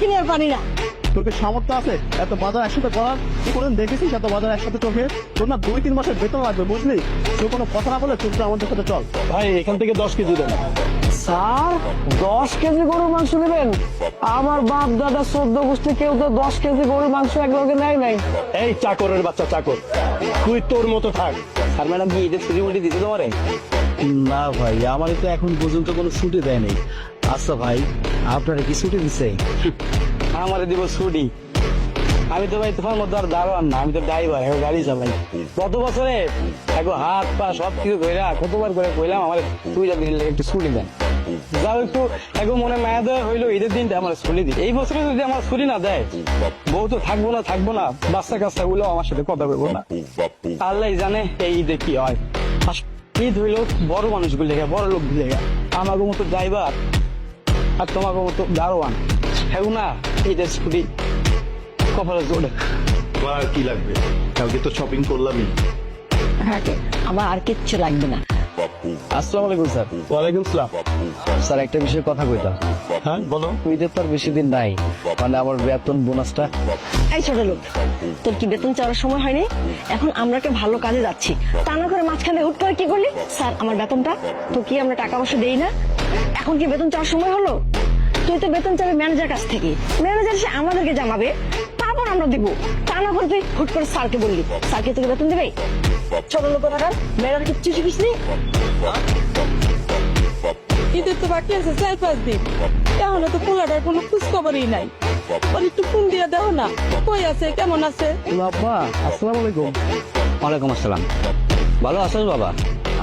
কিনে পারি না। তোর সামর্থ্য আছে? এত বাজার একসাথে করার? তুই কোনদিন দেখেছিস এত বাজার একসাথে চোখে তোর না দুই তিন মাসের বেতন লাগবে বুঝলি? তুই কোনো কথা না বলে আমাদের সাথে চল। ভাই এখান থেকে দশ কেজি দেন। স্যার দশ কেজি গরুর মাংস নেবেন? আমার বাপ দাদা চোদ্দ গোষ্ঠী কেউ তো দশ কেজি গরুর মাংস একলগে নেয় নাই। এই চাকরের বাচ্চা চাকর। তুই তোর মতো থাক। আর ম্যাডাম কি ঈদের ছুটি মুটি দিতে তোমারে? না ভাই আমার তো এখন পর্যন্ত কোনো ছুটি দেয়নি আচ্ছা ভাই, আপনারা কি ছুটি দিচ্ছে আমারে দিব ছুটি। আমি তো ভাই তোমার মধ্যে আর দাঁড়ান না, আমি তো ড্রাইভার এখন গাড়ি চালাই। গত বছরে এখন হাত, পা সব কিছু ধরে কতবার করে কইলাম আমার তুই যাবি একটু ছুটি দেন। যাও একটু এখন মনে মায়া দেওয়া হইল, ঈদের দিনটা আমার ছুটি দিই এই বছরে যদি আমার ছুটি না দেয়, বউ তো থাকব না থাকব না, বাচ্চা কাচ্চা গুলো আমার সাথে কথা বলব না। আল্লাহ জানে এই ঈদে কি হয়। ঈদ হইল বড় মানুষগুলো বড় লোক লেগে আমার মতো ড্রাইভার আর তোমাকে মতো দারোয়ান। হ্যাঁ না এইটা ছুটি। কপালে জোরে। আর কি লাগবে? কালকে তো শপিং করলামই। হ্যাঁ আমার আর কিচ্ছু লাগবে না। আসসালামু আলাইকুম স্যার। ওয়ালাইকুম সালাম। স্যার একটা বিষয়ে কথা কইতাম। হ্যাঁ বলো। ঈদের তো আর বেশি দিন নাই। মানে আমার বেতন বোনাসটা এই ছোট লোক তোর কি বেতন চাওয়ার সময় হয়নি? এখন আমরা একটা ভালো কাজে যাচ্ছি। তা না করে মাঝখানে হুট করে কি করলি? স্যার আমার বেতনটা তো কি আমরা টাকা পয়সা দেই না। এখন কি বেতন চাওয়ার সময় হলো? তুই তো বেতন চাবে ম্যানেজার কাছ থেকে। ম্যানেজার সে আমাদেরকে জানাবে তারপর আমরা দিব। তা না করে তুই হুট করে স্যারকে বললি স্যারকে তোকে বেতন দেবে? ছোট লোক টাকার ম্যানেজার কিচ্ছু শিখিস নি? ঈদের তো বাকি আছে চার পাঁচ দিন। এখনও তো পোলাটার কোনো খোঁজ খবরই নাই। ওর একটু ফোন দিয়ে দাও না কই আছে কেমন আছে? আব্বা আসসালামু আলাইকুম। ওয়ালাইকুম আসসালাম। ভালো আছো বাবা?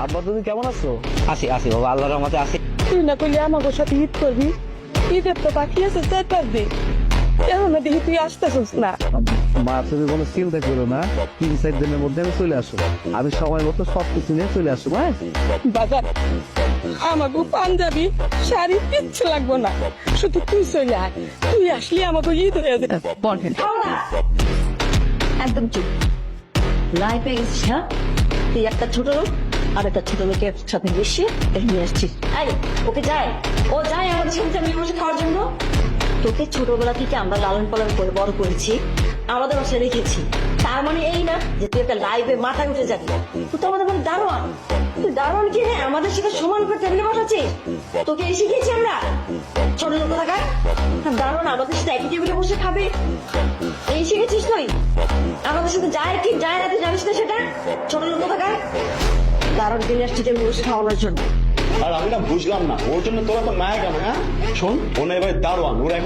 আব্বা তুমি কেমন আছো? আছি আছি বাবা আল্লাহর রহমতে আছি। তুই না কইলে আমাকে সাথে ঈদ করবি? ঈদের তো বাকি আছে চার পাঁচ দিন। এখনও দেখি তুই আসতেছিস না। মা তুমি কোনো চিন্তা করো না। তিন চার দিনের মধ্যে আমি চলে আসব। আমি সময় মতো সব কিছু নিয়ে চলে আসব হ্যাঁ? বাজার। আমাকে পাঞ্জাবি শাড়ি কিচ্ছু লাগবো না। শুধু তুই চলে আয়। তুই আসলে আমাকে ঈদ হয়ে যাবে। বলেন। একদম চুপ লাই পেয়ে গেছিস হ্যাঁ? তুই একটা ছোট লোক আর একটা ছোট লোকের সাথে মিশিয়ে নিয়ে আসছিস এই ওকে যায়। ও যায় আমাদের সাথে মিলেমিশে খাওয়ার জন্য। তোকে ছোটবেলা থেকে আমরা লালন পালন করে বড় করেছি আমাদের বাসায় রেখেছি। তার মানে এই না যে তুই একটা লাইভে মাথায় উঠে যাবি। তুই তো আমাদের মানে দারোয়ান। দারোয়ান কি? রে আমাদের সাথে সমান করে টেবিলে বসাচ্ছিস তোকে এই শিখিয়েছি আমরা। ছোট লোক থাকার। দারোয়ান আমাদের সাথে একই টেবিলে বসে খাবে। এই শিখেছিস তুই? আমাদের সাথে যায় কি যায় না তুই জানিস না সেটা? ছোট লোক থাকার। দারোয়ান কিনে আসছি টেবিলে বসে খাওয়ানোর জন্য। আর আমি না বুঝলাম না, ওর জন্য তোরা তো মায়া কেন হ্যাঁ? শোন, ও না এবার দারোয়ান, ওরা এখন